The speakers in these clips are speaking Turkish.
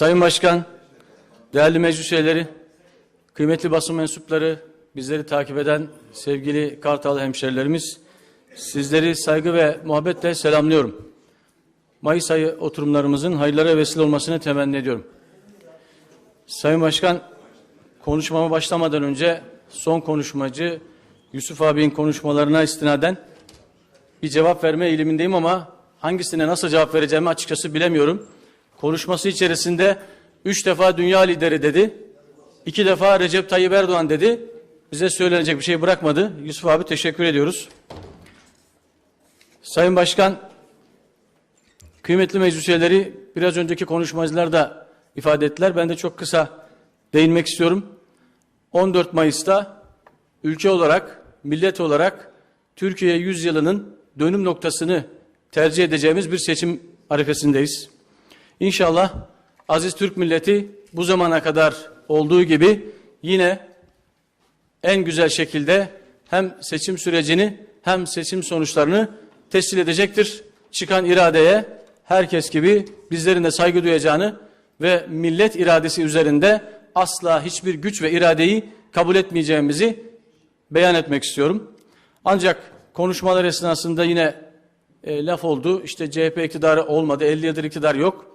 Sayın Başkan, değerli meclis üyeleri, kıymetli basın mensupları, bizleri takip eden sevgili Kartal hemşerilerimiz, sizleri saygı ve muhabbetle selamlıyorum. Mayıs ayı oturumlarımızın hayırlara vesile olmasını temenni ediyorum. Sayın Başkan, konuşmama başlamadan önce son konuşmacı Yusuf abinin konuşmalarına istinaden bir cevap verme eğilimindeyim ama hangisine nasıl cevap vereceğimi açıkçası bilemiyorum. Konuşması içerisinde üç defa dünya lideri dedi, iki defa Recep Tayyip Erdoğan dedi. Bize söylenecek bir şey bırakmadı. Yusuf abi teşekkür ediyoruz. Sayın Başkan, kıymetli meclis üyeleri biraz önceki konuşmacılar da ifade ettiler. Ben de çok kısa değinmek istiyorum. 14 Mayıs'ta ülke olarak, millet olarak Türkiye 100 yılının dönüm noktasını tercih edeceğimiz bir seçim arifesindeyiz. İnşallah aziz Türk milleti bu zamana kadar olduğu gibi yine en güzel şekilde hem seçim sürecini hem seçim sonuçlarını tescil edecektir. Çıkan iradeye herkes gibi bizlerin de saygı duyacağını ve millet iradesi üzerinde asla hiçbir güç ve iradeyi kabul etmeyeceğimizi beyan etmek istiyorum. Ancak konuşmalar esnasında yine e, laf oldu. İşte CHP iktidarı olmadı, 50 yıldır iktidar yok.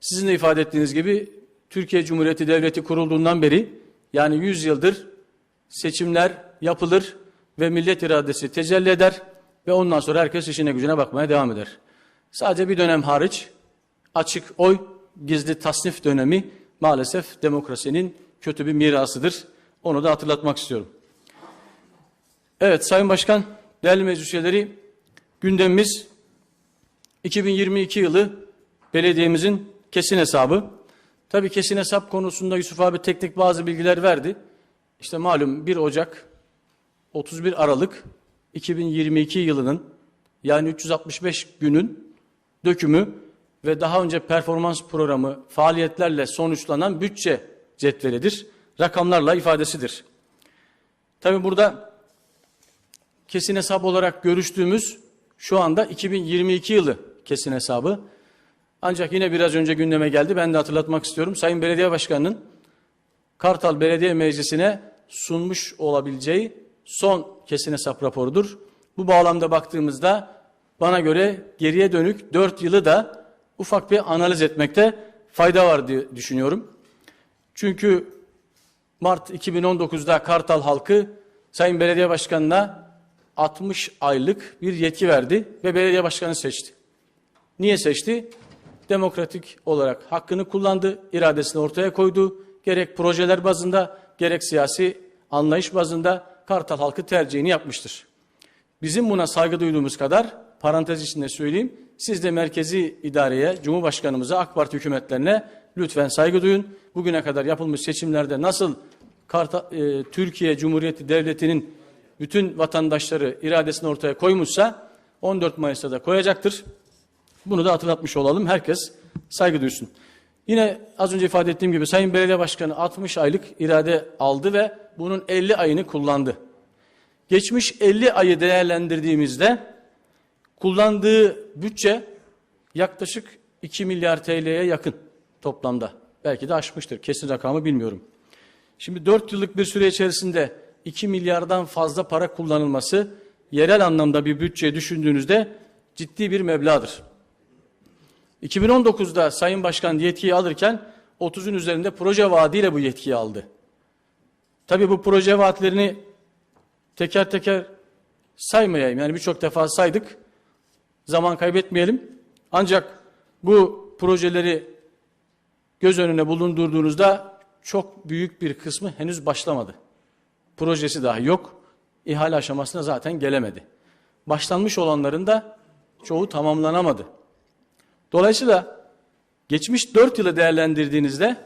Sizin de ifade ettiğiniz gibi Türkiye Cumhuriyeti Devleti kurulduğundan beri yani 100 yıldır seçimler yapılır ve millet iradesi tecelli eder ve ondan sonra herkes işine gücüne bakmaya devam eder. Sadece bir dönem hariç açık oy gizli tasnif dönemi maalesef demokrasinin kötü bir mirasıdır. Onu da hatırlatmak istiyorum. Evet Sayın Başkan, değerli meclis üyeleri gündemimiz 2022 yılı belediyemizin kesin hesabı. Tabii kesin hesap konusunda Yusuf abi teknik bazı bilgiler verdi. İşte malum 1 Ocak 31 Aralık 2022 yılının yani 365 günün dökümü ve daha önce performans programı faaliyetlerle sonuçlanan bütçe cetvelidir. Rakamlarla ifadesidir. Tabii burada kesin hesap olarak görüştüğümüz şu anda 2022 yılı kesin hesabı. Ancak yine biraz önce gündeme geldi. Ben de hatırlatmak istiyorum. Sayın Belediye Başkanı'nın Kartal Belediye Meclisi'ne sunmuş olabileceği son kesin hesap raporudur. Bu bağlamda baktığımızda bana göre geriye dönük 4 yılı da ufak bir analiz etmekte fayda var diye düşünüyorum. Çünkü Mart 2019'da Kartal halkı Sayın Belediye Başkanı'na 60 aylık bir yetki verdi ve belediye başkanı seçti. Niye seçti? Demokratik olarak hakkını kullandı, iradesini ortaya koydu. Gerek projeler bazında, gerek siyasi anlayış bazında Kartal halkı tercihini yapmıştır. Bizim buna saygı duyduğumuz kadar parantez içinde söyleyeyim. Siz de merkezi idareye, Cumhurbaşkanımıza, AK Parti hükümetlerine lütfen saygı duyun. Bugüne kadar yapılmış seçimlerde nasıl Karta, e, Türkiye Cumhuriyeti Devleti'nin bütün vatandaşları iradesini ortaya koymuşsa 14 Mayıs'ta da koyacaktır. Bunu da hatırlatmış olalım. Herkes saygı duysun. Yine az önce ifade ettiğim gibi Sayın Belediye Başkanı 60 aylık irade aldı ve bunun 50 ayını kullandı. Geçmiş 50 ayı değerlendirdiğimizde kullandığı bütçe yaklaşık 2 milyar TL'ye yakın toplamda. Belki de aşmıştır. Kesin rakamı bilmiyorum. Şimdi 4 yıllık bir süre içerisinde 2 milyardan fazla para kullanılması yerel anlamda bir bütçe düşündüğünüzde ciddi bir meblağdır. 2019'da Sayın Başkan yetkiyi alırken 30'un üzerinde proje vaadiyle bu yetkiyi aldı. Tabii bu proje vaatlerini teker teker saymayayım. Yani birçok defa saydık. Zaman kaybetmeyelim. Ancak bu projeleri göz önüne bulundurduğunuzda çok büyük bir kısmı henüz başlamadı. Projesi dahi yok. İhale aşamasına zaten gelemedi. Başlanmış olanların da çoğu tamamlanamadı. Dolayısıyla geçmiş dört yılı değerlendirdiğinizde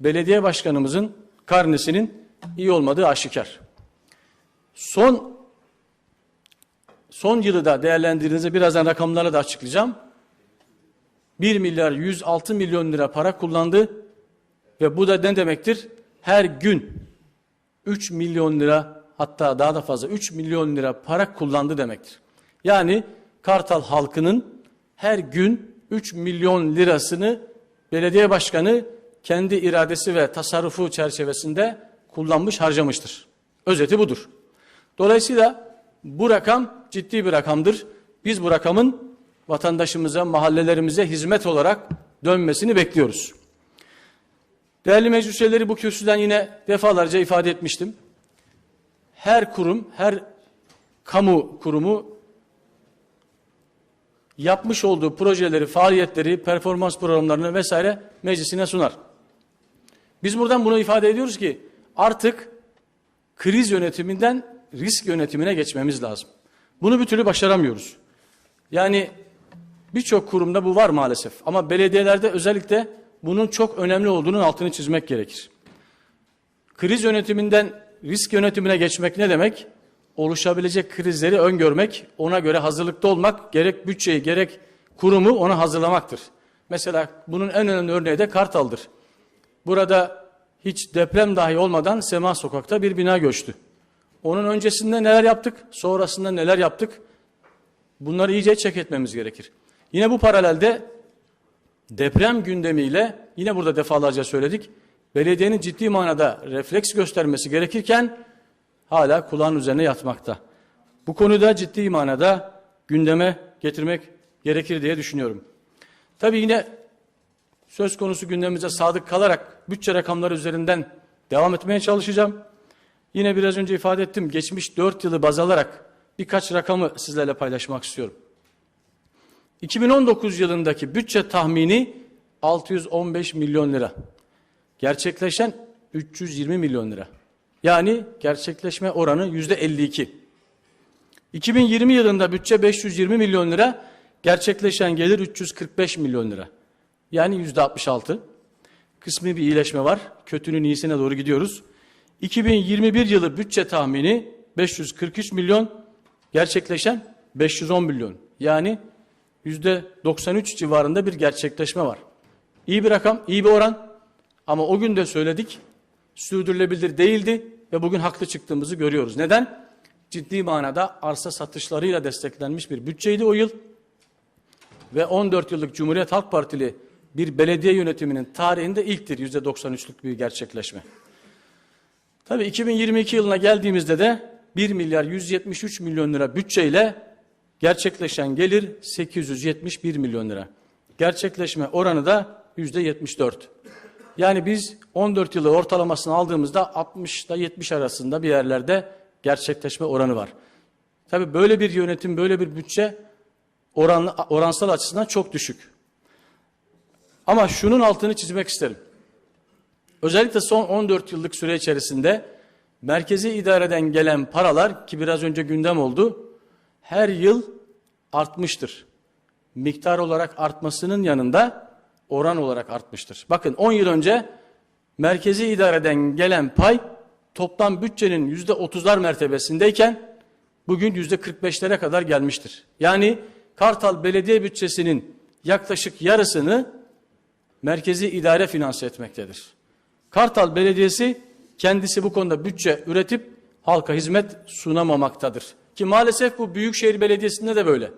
belediye başkanımızın karnesinin iyi olmadığı aşikar. Son son yılı da değerlendirdiğinizde birazdan rakamları da açıklayacağım. 1 milyar 106 milyon lira para kullandı ve bu da ne demektir? Her gün 3 milyon lira hatta daha da fazla 3 milyon lira para kullandı demektir. Yani Kartal halkının her gün 3 milyon lirasını belediye başkanı kendi iradesi ve tasarrufu çerçevesinde kullanmış, harcamıştır. Özeti budur. Dolayısıyla bu rakam ciddi bir rakamdır. Biz bu rakamın vatandaşımıza, mahallelerimize hizmet olarak dönmesini bekliyoruz. Değerli meclis üyeleri bu kürsüden yine defalarca ifade etmiştim. Her kurum, her kamu kurumu yapmış olduğu projeleri, faaliyetleri, performans programlarını vesaire meclisine sunar. Biz buradan bunu ifade ediyoruz ki artık kriz yönetiminden risk yönetimine geçmemiz lazım. Bunu bir türlü başaramıyoruz. Yani birçok kurumda bu var maalesef ama belediyelerde özellikle bunun çok önemli olduğunun altını çizmek gerekir. Kriz yönetiminden risk yönetimine geçmek ne demek? Oluşabilecek krizleri öngörmek, ona göre hazırlıklı olmak, gerek bütçeyi gerek kurumu ona hazırlamaktır. Mesela bunun en önemli örneği de Kartal'dır. Burada hiç deprem dahi olmadan Sema Sokak'ta bir bina göçtü. Onun öncesinde neler yaptık, sonrasında neler yaptık? Bunları iyice çek etmemiz gerekir. Yine bu paralelde deprem gündemiyle yine burada defalarca söyledik. Belediyenin ciddi manada refleks göstermesi gerekirken hala kulağın üzerine yatmakta. Bu konuda ciddi manada gündeme getirmek gerekir diye düşünüyorum. Tabii yine söz konusu gündemimize sadık kalarak bütçe rakamları üzerinden devam etmeye çalışacağım. Yine biraz önce ifade ettim. Geçmiş 4 yılı baz alarak birkaç rakamı sizlerle paylaşmak istiyorum. 2019 yılındaki bütçe tahmini 615 milyon lira. Gerçekleşen 320 milyon lira. Yani gerçekleşme oranı yüzde 52. 2020 yılında bütçe 520 milyon lira, gerçekleşen gelir 345 milyon lira. Yani yüzde 66. Kısmi bir iyileşme var. Kötünün iyisine doğru gidiyoruz. 2021 yılı bütçe tahmini 543 milyon, gerçekleşen 510 milyon. Yani yüzde 93 civarında bir gerçekleşme var. İyi bir rakam, iyi bir oran. Ama o gün de söyledik, sürdürülebilir değildi ve bugün haklı çıktığımızı görüyoruz. Neden? Ciddi manada arsa satışlarıyla desteklenmiş bir bütçeydi o yıl. Ve 14 yıllık Cumhuriyet Halk Partili bir belediye yönetiminin tarihinde ilktir yüzde 93'lük bir gerçekleşme. Tabii 2022 yılına geldiğimizde de 1 milyar 173 milyon lira bütçeyle gerçekleşen gelir 871 milyon lira. Gerçekleşme oranı da yüzde 74. Yani biz 14 yılı ortalamasını aldığımızda 60 ile 70 arasında bir yerlerde gerçekleşme oranı var. Tabii böyle bir yönetim, böyle bir bütçe oranlı, oransal açısından çok düşük. Ama şunun altını çizmek isterim. Özellikle son 14 yıllık süre içerisinde merkezi idareden gelen paralar ki biraz önce gündem oldu, her yıl artmıştır. Miktar olarak artmasının yanında oran olarak artmıştır. Bakın 10 yıl önce merkezi idareden gelen pay toplam bütçenin yüzde otuzlar mertebesindeyken bugün yüzde 45'lere kadar gelmiştir. Yani Kartal Belediye bütçesinin yaklaşık yarısını merkezi idare finanse etmektedir. Kartal Belediyesi kendisi bu konuda bütçe üretip halka hizmet sunamamaktadır. Ki maalesef bu Büyükşehir Belediyesi'nde de böyle.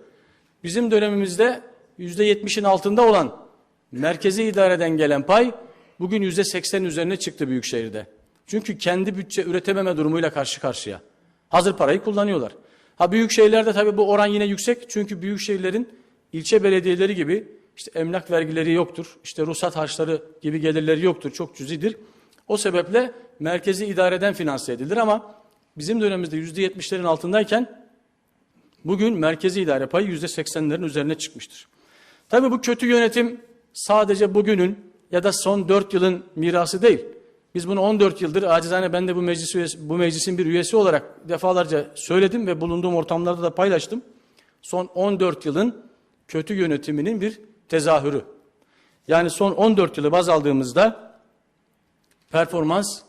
Bizim dönemimizde yüzde yetmişin altında olan merkezi idareden gelen pay bugün yüzde seksen üzerine çıktı Büyükşehir'de. Çünkü kendi bütçe üretememe durumuyla karşı karşıya. Hazır parayı kullanıyorlar. Ha büyük şehirlerde tabii bu oran yine yüksek. Çünkü büyük şehirlerin ilçe belediyeleri gibi işte emlak vergileri yoktur. işte ruhsat harçları gibi gelirleri yoktur. Çok cüzidir. O sebeple merkezi idareden finanse edilir ama bizim dönemimizde yüzde yetmişlerin altındayken bugün merkezi idare payı yüzde seksenlerin üzerine çıkmıştır. Tabii bu kötü yönetim sadece bugünün ya da son dört yılın mirası değil. Biz bunu 14 yıldır acizane ben de bu meclis bu meclisin bir üyesi olarak defalarca söyledim ve bulunduğum ortamlarda da paylaştım. Son 14 yılın kötü yönetiminin bir tezahürü. Yani son 14 yılı baz aldığımızda performans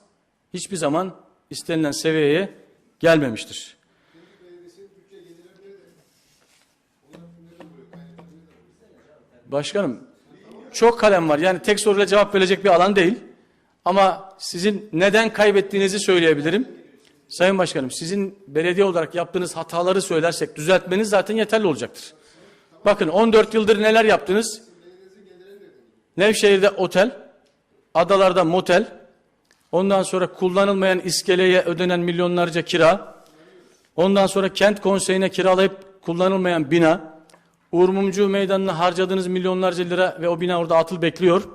hiçbir zaman istenilen seviyeye gelmemiştir. Başkanım çok kalem var. Yani tek soruyla cevap verecek bir alan değil. Ama sizin neden kaybettiğinizi söyleyebilirim. Sayın Başkanım sizin belediye olarak yaptığınız hataları söylersek düzeltmeniz zaten yeterli olacaktır. Bakın 14 yıldır neler yaptınız? Nevşehir'de otel, adalarda motel, ondan sonra kullanılmayan iskeleye ödenen milyonlarca kira, ondan sonra kent konseyine kiralayıp kullanılmayan bina, Uğur Mumcu Meydanı'na harcadığınız milyonlarca lira ve o bina orada atıl bekliyor.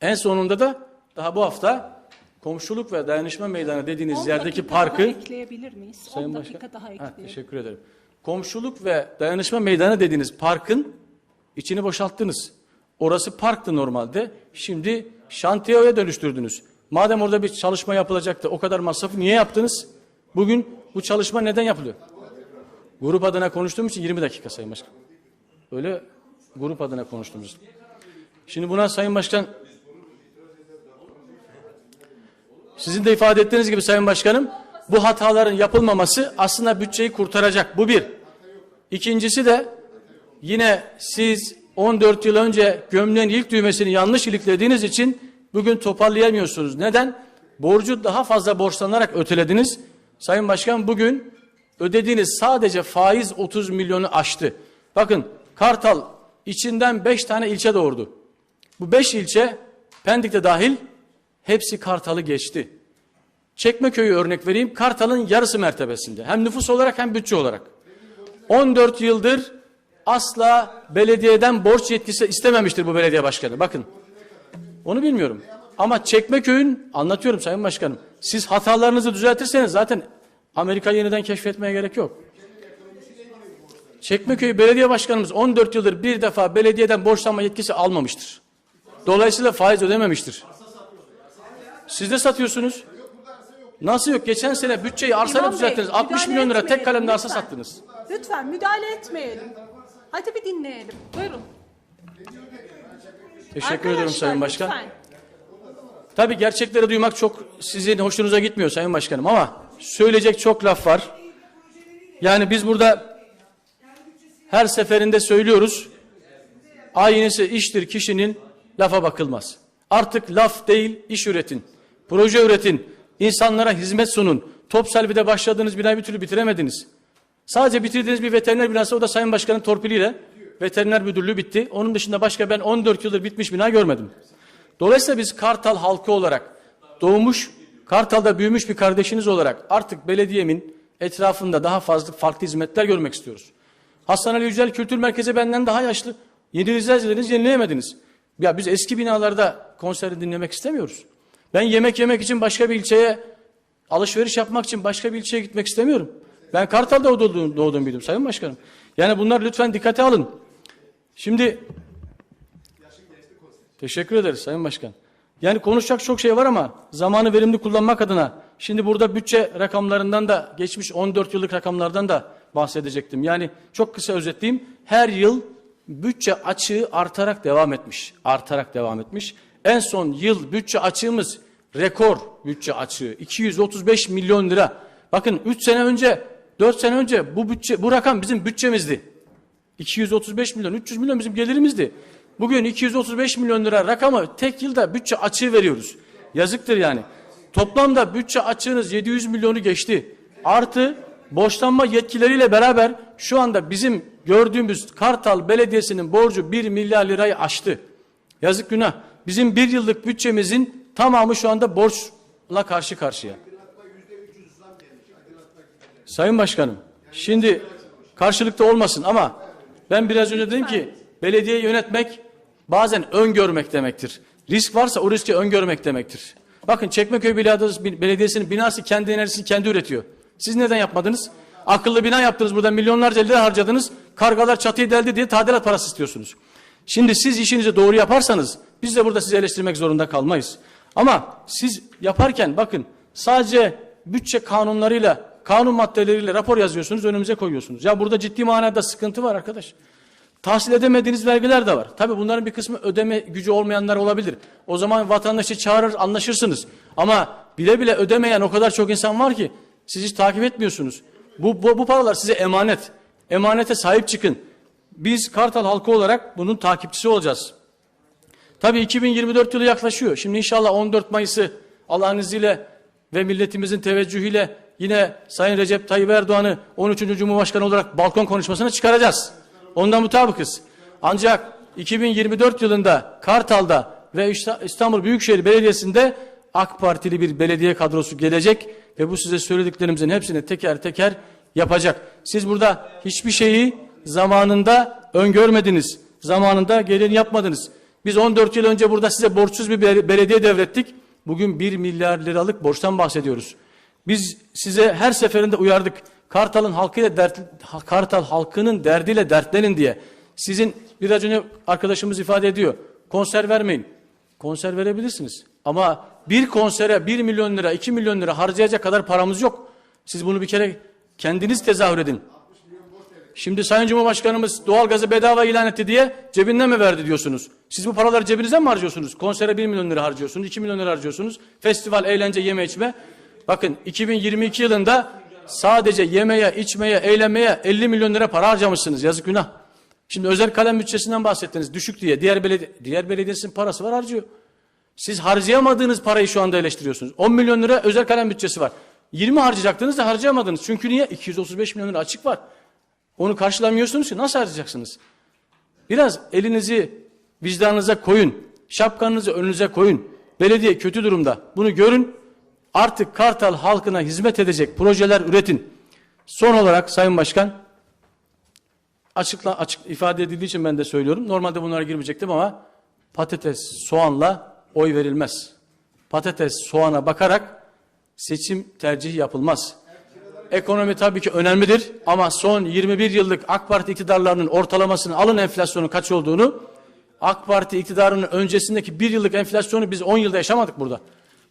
En sonunda da daha bu hafta komşuluk ve dayanışma meydanı dediğiniz 10 yerdeki parkı daha ekleyebilir miyiz? 10 Sayın dakika Başkan. daha Ha, ekleyelim. teşekkür ederim. Komşuluk ve dayanışma meydanı dediğiniz parkın içini boşalttınız. Orası parktı normalde. Şimdi şantiyeye dönüştürdünüz. Madem orada bir çalışma yapılacaktı o kadar masrafı niye yaptınız? Bugün bu çalışma neden yapılıyor? Grup adına konuştuğum için 20 dakika Sayın Başkan. Öyle grup adına konuştuğumuz. Şimdi buna Sayın Başkan sizin de ifade ettiğiniz gibi Sayın Başkanım bu hataların yapılmaması aslında bütçeyi kurtaracak. Bu bir. İkincisi de yine siz 14 yıl önce gömleğin ilk düğmesini yanlış iliklediğiniz için bugün toparlayamıyorsunuz. Neden? Borcu daha fazla borçlanarak ötelediniz. Sayın Başkan bugün ödediğiniz sadece faiz 30 milyonu aştı. Bakın Kartal içinden 5 tane ilçe doğurdu. Bu 5 ilçe Pendik'te dahil hepsi Kartal'ı geçti. Çekmeköy'ü örnek vereyim. Kartal'ın yarısı mertebesinde. Hem nüfus olarak hem bütçe olarak. 14 yıldır asla belediyeden borç yetkisi istememiştir bu belediye başkanı. Bakın. Onu bilmiyorum. Ama Çekmeköy'ün anlatıyorum Sayın Başkanım. Siz hatalarınızı düzeltirseniz zaten Amerika yeniden keşfetmeye gerek yok. Çekmeköy Belediye Başkanımız 14 yıldır bir defa belediyeden borçlanma yetkisi almamıştır. Dolayısıyla faiz ödememiştir. Siz de satıyorsunuz. Nasıl yok? Geçen sene bütçeyi arsayla düzelttiniz. 60 müdahale milyon lira tek kalemde arsa lütfen. sattınız. Lütfen müdahale etmeyelim. Hadi bir dinleyelim. Buyurun. Teşekkür Arkadaşlar, ederim Sayın Başkan. lütfen. Tabii gerçekleri duymak çok sizin hoşunuza gitmiyor Sayın Başkanım ama söyleyecek çok laf var. Yani biz burada her seferinde söylüyoruz. Aynısı iştir kişinin lafa bakılmaz. Artık laf değil iş üretin. Proje üretin. insanlara hizmet sunun. Top Selvi'de başladığınız binayı bir türlü bitiremediniz. Sadece bitirdiğiniz bir veteriner binası o da Sayın Başkan'ın torpiliyle veteriner müdürlüğü bitti. Onun dışında başka ben 14 yıldır bitmiş bina görmedim. Dolayısıyla biz Kartal halkı olarak doğmuş, Kartal'da büyümüş bir kardeşiniz olarak artık belediyemin etrafında daha fazla farklı hizmetler görmek istiyoruz. Hasan Ali Yücel Kültür Merkezi benden daha yaşlı. Yenileceğiz dediniz, yenileyemediniz. Ya biz eski binalarda konseri dinlemek istemiyoruz. Ben yemek yemek için başka bir ilçeye, alışveriş yapmak için başka bir ilçeye gitmek istemiyorum. Ben Kartal'da doğdum, doğdum büyüdüm Sayın Başkanım. Yani bunlar lütfen dikkate alın. Şimdi Teşekkür ederiz Sayın Başkan. Yani konuşacak çok şey var ama zamanı verimli kullanmak adına şimdi burada bütçe rakamlarından da geçmiş 14 yıllık rakamlardan da bahsedecektim. Yani çok kısa özetleyeyim. Her yıl bütçe açığı artarak devam etmiş. Artarak devam etmiş. En son yıl bütçe açığımız rekor bütçe açığı 235 milyon lira. Bakın 3 sene önce 4 sene önce bu bütçe bu rakam bizim bütçemizdi. 235 milyon, 300 milyon bizim gelirimizdi. Bugün 235 milyon lira rakamı tek yılda bütçe açığı veriyoruz. Yazıktır yani. Toplamda bütçe açığınız 700 milyonu geçti. Artı borçlanma yetkileriyle beraber şu anda bizim gördüğümüz Kartal Belediyesi'nin borcu 1 milyar lirayı aştı. Yazık günah. Bizim bir yıllık bütçemizin tamamı şu anda borçla karşı karşıya. Sayın Başkanım, şimdi karşılıkta olmasın ama ben biraz önce dedim ki belediye yönetmek bazen öngörmek demektir. Risk varsa o riski öngörmek demektir. Bakın Çekmeköy Belediyesi- Belediyesi'nin binası kendi enerjisini kendi üretiyor. Siz neden yapmadınız? Akıllı bina yaptınız burada milyonlarca lira harcadınız. Kargalar çatıyı deldi diye tadilat parası istiyorsunuz. Şimdi siz işinizi doğru yaparsanız biz de burada sizi eleştirmek zorunda kalmayız. Ama siz yaparken bakın sadece bütçe kanunlarıyla, kanun maddeleriyle rapor yazıyorsunuz, önümüze koyuyorsunuz. Ya burada ciddi manada sıkıntı var arkadaş. Tahsil edemediğiniz vergiler de var. Tabii bunların bir kısmı ödeme gücü olmayanlar olabilir. O zaman vatandaşı çağırır anlaşırsınız. Ama bile bile ödemeyen o kadar çok insan var ki siz hiç takip etmiyorsunuz. Bu, bu, bu paralar size emanet. Emanete sahip çıkın. Biz Kartal halkı olarak bunun takipçisi olacağız. Tabii 2024 yılı yaklaşıyor. Şimdi inşallah 14 Mayıs'ı Allah'ın izniyle ve milletimizin teveccühüyle yine Sayın Recep Tayyip Erdoğan'ı 13. Cumhurbaşkanı olarak balkon konuşmasına çıkaracağız. Ondan mutabıkız. Ancak 2024 yılında Kartal'da ve İsta- İstanbul Büyükşehir Belediyesi'nde AK Partili bir belediye kadrosu gelecek ve bu size söylediklerimizin hepsini teker teker yapacak. Siz burada hiçbir şeyi zamanında öngörmediniz. Zamanında gelin yapmadınız. Biz 14 yıl önce burada size borçsuz bir bel- belediye devrettik. Bugün 1 milyar liralık borçtan bahsediyoruz. Biz size her seferinde uyardık. Kartal'ın halkıyla dert, Kartal halkının derdiyle dertlenin diye. Sizin biraz önce arkadaşımız ifade ediyor. Konser vermeyin. Konser verebilirsiniz. Ama bir konsere 1 milyon lira, 2 milyon lira harcayacak kadar paramız yok. Siz bunu bir kere kendiniz tezahür edin. Şimdi Sayın Cumhurbaşkanımız doğalgazı bedava ilan etti diye cebinden mi verdi diyorsunuz? Siz bu paraları cebinizden mi harcıyorsunuz? Konsere 1 milyon lira harcıyorsunuz, 2 milyon lira harcıyorsunuz. Festival, eğlence, yeme içme. Bakın 2022 yılında sadece yemeye, içmeye, eğlenmeye 50 milyon lira para harcamışsınız. Yazık günah. Şimdi özel kalem bütçesinden bahsettiniz düşük diye. Diğer, beledi diğer belediyesinin parası var harcıyor. Siz harcayamadığınız parayı şu anda eleştiriyorsunuz. 10 milyon lira özel kalem bütçesi var. 20 harcayacaktınız da harcayamadınız. Çünkü niye? 235 milyon lira açık var. Onu karşılamıyorsunuz ki nasıl harcayacaksınız? Biraz elinizi vicdanınıza koyun. Şapkanızı önünüze koyun. Belediye kötü durumda. Bunu görün. Artık Kartal halkına hizmet edecek projeler üretin. Son olarak Sayın Başkan açıkla, açık ifade edildiği için ben de söylüyorum. Normalde bunlara girmeyecektim ama patates, soğanla oy verilmez. Patates, soğana bakarak seçim tercihi yapılmaz. Ekonomi tabii ki önemlidir ama son 21 yıllık AK Parti iktidarlarının ortalamasını alın enflasyonun kaç olduğunu AK Parti iktidarının öncesindeki bir yıllık enflasyonu biz 10 yılda yaşamadık burada.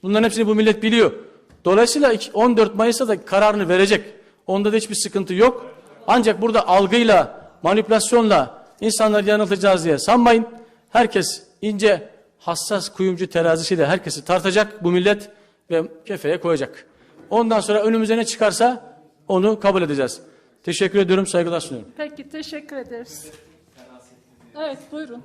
Bunların hepsini bu millet biliyor. Dolayısıyla iki- 14 Mayıs'ta da kararını verecek. Onda da hiçbir sıkıntı yok. Ancak burada algıyla, manipülasyonla insanları yanıltacağız diye sanmayın. Herkes ince, hassas kuyumcu terazisiyle herkesi tartacak bu millet ve kefeye koyacak. Ondan sonra önümüze ne çıkarsa onu kabul edeceğiz. Teşekkür ediyorum, saygılar sunuyorum. Peki teşekkür ederiz. Evet buyurun.